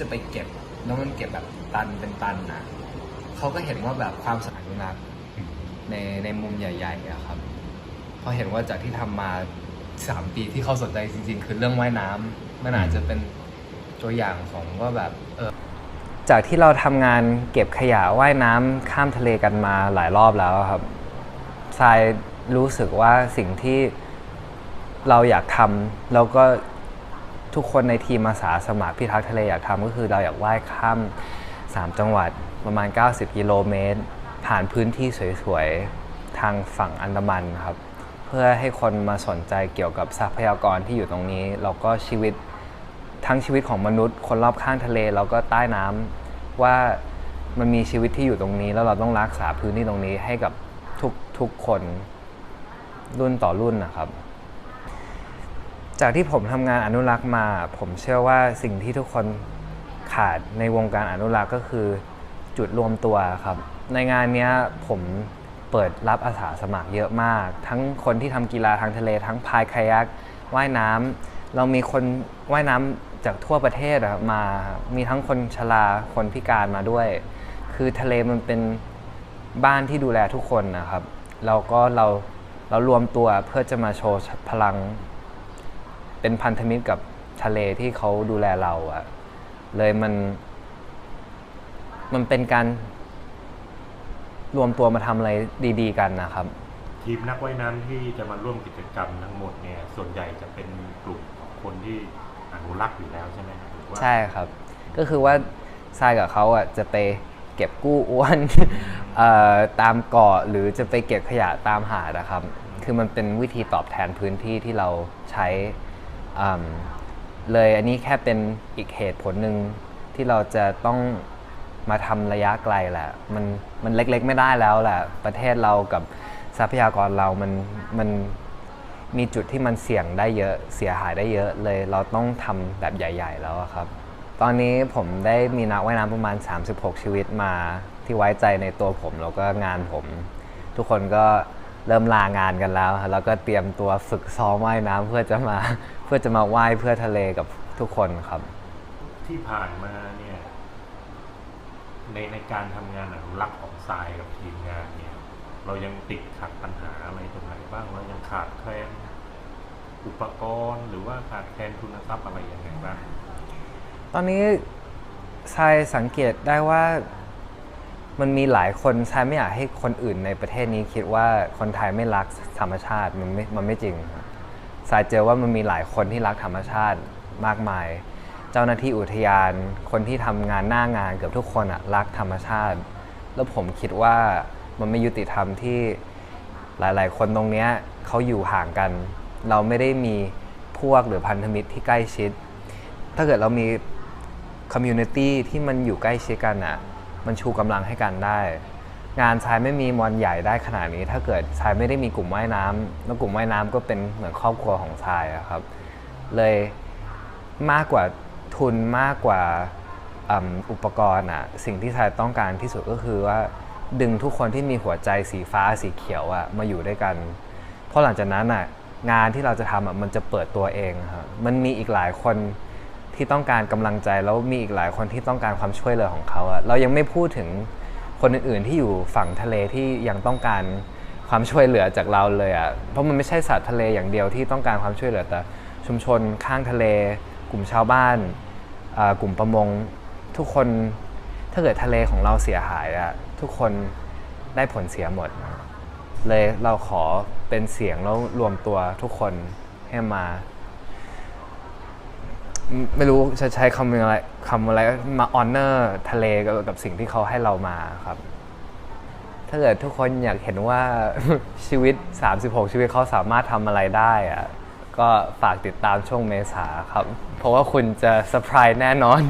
จะไปเก็บแล้วมันเก็บแบบตันเป็นตันนะเขาก็เห็นว่าแบบความสนุกนักในในมุมใหญ่ๆอะครับพราะเห็นว่าจากที่ทำมาสามปีที่เขาสนใจจริง ๆ คือเรื่องว่ายน้ำมันอาจจะเป็นตัวอย่างของว่าแบบเออจากที่เราทำงานเก็บขยะว่ายน้ำข้ามทะเลกันมาหลายรอบแล้วครับทรายรู้สึกว่าสิ่งที่เราอยากทำแล้วก็ ทุกคนในทีมอาสาสมัครพิทักษ์ทะเลอยากทำก็คือเราอยากว่ายข้าม 3 จังหวัดประมาณ 90 กิโลเมตร ผ่านพื้นที่สวยๆ ทางฝั่งอันดามันครับ เพื่อให้คนมาสนใจเกี่ยวกับทรัพยากรที่อยู่ตรงนี้ แล้วก็ชีวิตทั้งชีวิตของมนุษย์ คนรอบข้างทะเลแล้วก็ใต้น้ำว่ามันมีชีวิตที่อยู่ตรงนี้ แล้วเราต้องรักษาพื้นที่ตรงนี้ให้กับทุกทุกคนรุ่นต่อรุ่นนะครับ จากที่ผมทำงานอนุรักษ์มา ผมเชื่อว่าสิ่งที่ทุกคนขาดในวงการอนุรักษ์ก็คือจุดรวมตัวครับ ในงานนี้ผมเปิดรับอาสาสมัครเยอะมาก ทั้งคนที่ทำกีฬาทางทะเลทั้งพายคายักว่ายน้ำเรามีคนว่ายน้ำจากทั่วประเทศมามีทั้งคนชราคนพิการมาด้วย คือทะเลมันเป็นบ้านที่ดูแลทุกคนนะครับเราก็เราเรารวมตัวเพื่อจะมาโชว์พลัง เป็นพันธมิตรกับทะเลที่เขาดูแลเราอะเลยมัน มันเป็นการรวมตัวมาทำอะไรดีๆ กันนะครับ ทีมนักว่ายน้ำที่จะมาร่วมกิจกรรมทั้งหมดเนี่ยส่วนใหญ่จะเป็นกลุ่มของคนที่อนุรักษ์อยู่แล้วใช่ไหมครับหรือว่าใช่ครับ ก็คือว่าทรายกับเขาอะจะไปเก็บกู้อ้วนเอ่อตามเกาะหรือจะไปเก็บขยะตามหาดนะครับ คือมันเป็นวิธีตอบแทนพื้นที่ที่เราใช้อืม เลยอันนี้แค่เป็นอีกเหตุผลหนึ่งที่เราจะต้องมาทำระยะไกลแหละ มันมันเล็กๆไม่ได้แล้วแหละ ประเทศเรากับทรัพยากรเรามันมันมีจุดที่มันเสี่ยงได้เยอะเสียหายได้เยอะเลยเราต้องทำแบบใหญ่ ๆ แล้วครับ ตอนนี้ผมได้มีนักว่ายน้ำประมาณ 36 ชีวิตมาที่ไว้ใจในตัวผมแล้วก็งานผม ทุกคนก็ เริ่มลางานกันแล้วครับแล้วก็เตรียมตัวฝึกซ้อมว่ายน้ำเพื่อจะมาเพื่อจะมาว่ายเพื่อทะเลกับทุกคนครับ ที่ผ่านมาเนี่ยในในการทำงานอนุรักษ์ของทรายกับทีมงานเนี่ย เรายังติดขัดปัญหาอะไรตรงไหนบ้างเรายังขาดแคลนอุปกรณ์ หรือว่าขาดแคลนทุนทรัพย์อะไรยังไงบ้าง ตอนนี้ทรายสังเกตได้ว่า มันมีหลายคนทรายไม่อยากให้คนอื่นในประเทศนี้คิดว่าคนไทยไม่รักธรรมชาติมันไม่มันไม่จริงครับทรายเจอว่ามันมีหลายคนที่รักธรรมชาติมากมาย เจ้าหน้าที่อุทยาน คนที่ทำงานหน้างานเกือบทุกคนอะรักธรรมชาติ แล้วผมคิดว่ามันไม่ยุติธรรมที่หลาย ๆ คนตรงเนี้ยเขาอยู่ห่างกัน เราไม่ได้มีพวกหรือพันธมิตรที่ใกล้ชิด ถ้าเกิดเรามีคอมมูนิตี้ที่มันอยู่ใกล้ชิดกันอะ มันชูกำลังให้กันได้ งานชายไม่มีมอนใหญ่ได้ขนาดนี้ ถ้าเกิดชายไม่ได้มีกลุ่มว่ายน้ำแล้วกลุ่มว่ายน้ำก็เป็นเหมือนครอบครัวของชายอะครับ เลยมากกว่าทุนมากกว่าอ,อุปกรณ์อะสิ่งที่ชายต้องการที่สุดก็คือว่าดึงทุกคนที่มีหัวใจสีฟ้าสีเขียวอะมาอยู่ด้วยกัน เพราะหลังจากนั้นอะงานที่เราจะทำอะมันจะเปิดตัวเองครับมันมีอีกหลายคน ที่ต้องการกำลังใจแล้วมีอีกหลายคนที่ต้องการความช่วยเหลือของเขาอะเรายังไม่พูดถึงคนอื่นๆที่อยู่ฝั่งทะเลที่ยังต้องการความช่วยเหลือจากเราเลยอะเพราะมันไม่ใช่สัตว์ทะเลอย่างเดียวที่ต้องการความช่วยเหลือแต่ชุมชนข้างทะเล กลุ่มชาวบ้านกลุ่มประมงทุกคนถ้าเกิดทะเลของเราเสียหายอะทุกคนได้ผลเสียหมด เลยเราขอเป็นเสียงแล้วรวมตัวทุกคนให้มา ไม่รู้จะใช้คำอะไรคำอะไรมาออนเนอร์ทะเลกับกับสิ่งที่เขาให้เรามาครับ ถ้าเกิดทุกคนอยากเห็นว่าชีวิต 36 ชีวิตเขาสามารถทำอะไรได้อะก็ฝากติดตามช่วงเมษาครับ เพราะว่าคุณจะเซอร์ไพรส์แน่นอน